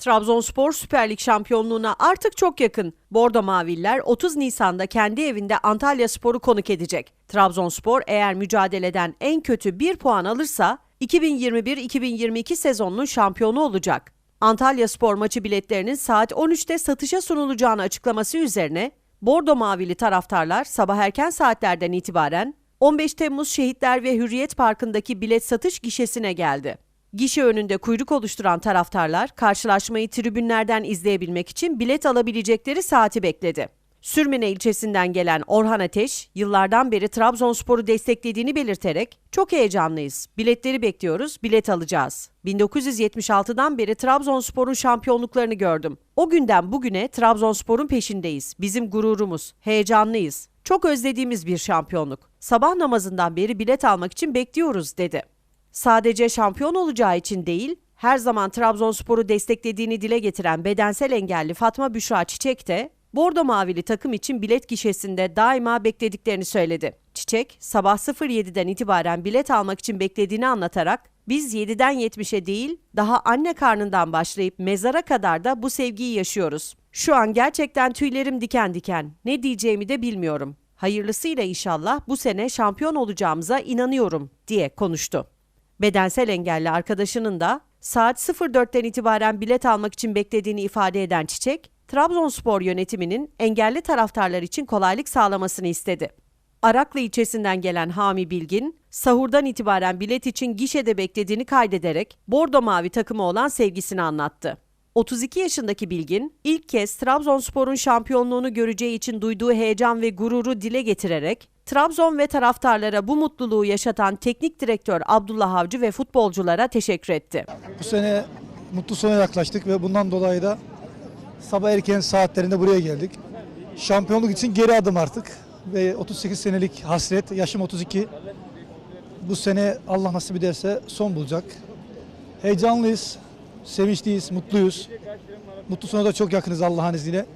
Trabzonspor Süper Lig şampiyonluğuna artık çok yakın. Bordo Maviller 30 Nisan'da kendi evinde Antalya Spor'u konuk edecek. Trabzonspor eğer mücadeleden en kötü bir puan alırsa 2021-2022 sezonunun şampiyonu olacak. Antalya Spor maçı biletlerinin saat 13'te satışa sunulacağını açıklaması üzerine Bordo Mavili taraftarlar sabah erken saatlerden itibaren 15 Temmuz Şehitler ve Hürriyet Parkı'ndaki bilet satış gişesine geldi. Gişe önünde kuyruk oluşturan taraftarlar karşılaşmayı tribünlerden izleyebilmek için bilet alabilecekleri saati bekledi. Sürmene ilçesinden gelen Orhan Ateş, yıllardan beri Trabzonspor'u desteklediğini belirterek "Çok heyecanlıyız. Biletleri bekliyoruz, bilet alacağız. 1976'dan beri Trabzonspor'un şampiyonluklarını gördüm. O günden bugüne Trabzonspor'un peşindeyiz. Bizim gururumuz. Heyecanlıyız. Çok özlediğimiz bir şampiyonluk. Sabah namazından beri bilet almak için bekliyoruz." dedi. Sadece şampiyon olacağı için değil, her zaman Trabzonspor'u desteklediğini dile getiren bedensel engelli Fatma Büşra Çiçek de Bordo Mavili takım için bilet gişesinde daima beklediklerini söyledi. Çiçek, sabah 07'den itibaren bilet almak için beklediğini anlatarak, biz 7'den 70'e değil, daha anne karnından başlayıp mezara kadar da bu sevgiyi yaşıyoruz. Şu an gerçekten tüylerim diken diken. Ne diyeceğimi de bilmiyorum. Hayırlısıyla inşallah bu sene şampiyon olacağımıza inanıyorum diye konuştu. Bedensel engelli arkadaşının da saat 04'ten itibaren bilet almak için beklediğini ifade eden Çiçek, Trabzonspor yönetiminin engelli taraftarlar için kolaylık sağlamasını istedi. Araklı ilçesinden gelen Hami Bilgin, sahurdan itibaren bilet için gişede beklediğini kaydederek Bordo Mavi takımı olan sevgisini anlattı. 32 yaşındaki Bilgin, ilk kez Trabzonspor'un şampiyonluğunu göreceği için duyduğu heyecan ve gururu dile getirerek, Trabzon ve taraftarlara bu mutluluğu yaşatan teknik direktör Abdullah Avcı ve futbolculara teşekkür etti. Bu sene mutlu sona yaklaştık ve bundan dolayı da sabah erken saatlerinde buraya geldik. Şampiyonluk için geri adım artık ve 38 senelik hasret, yaşım 32. Bu sene Allah nasip ederse son bulacak. Heyecanlıyız, sevinçliyiz, mutluyuz. Mutlu sona da çok yakınız Allah'ın izniyle.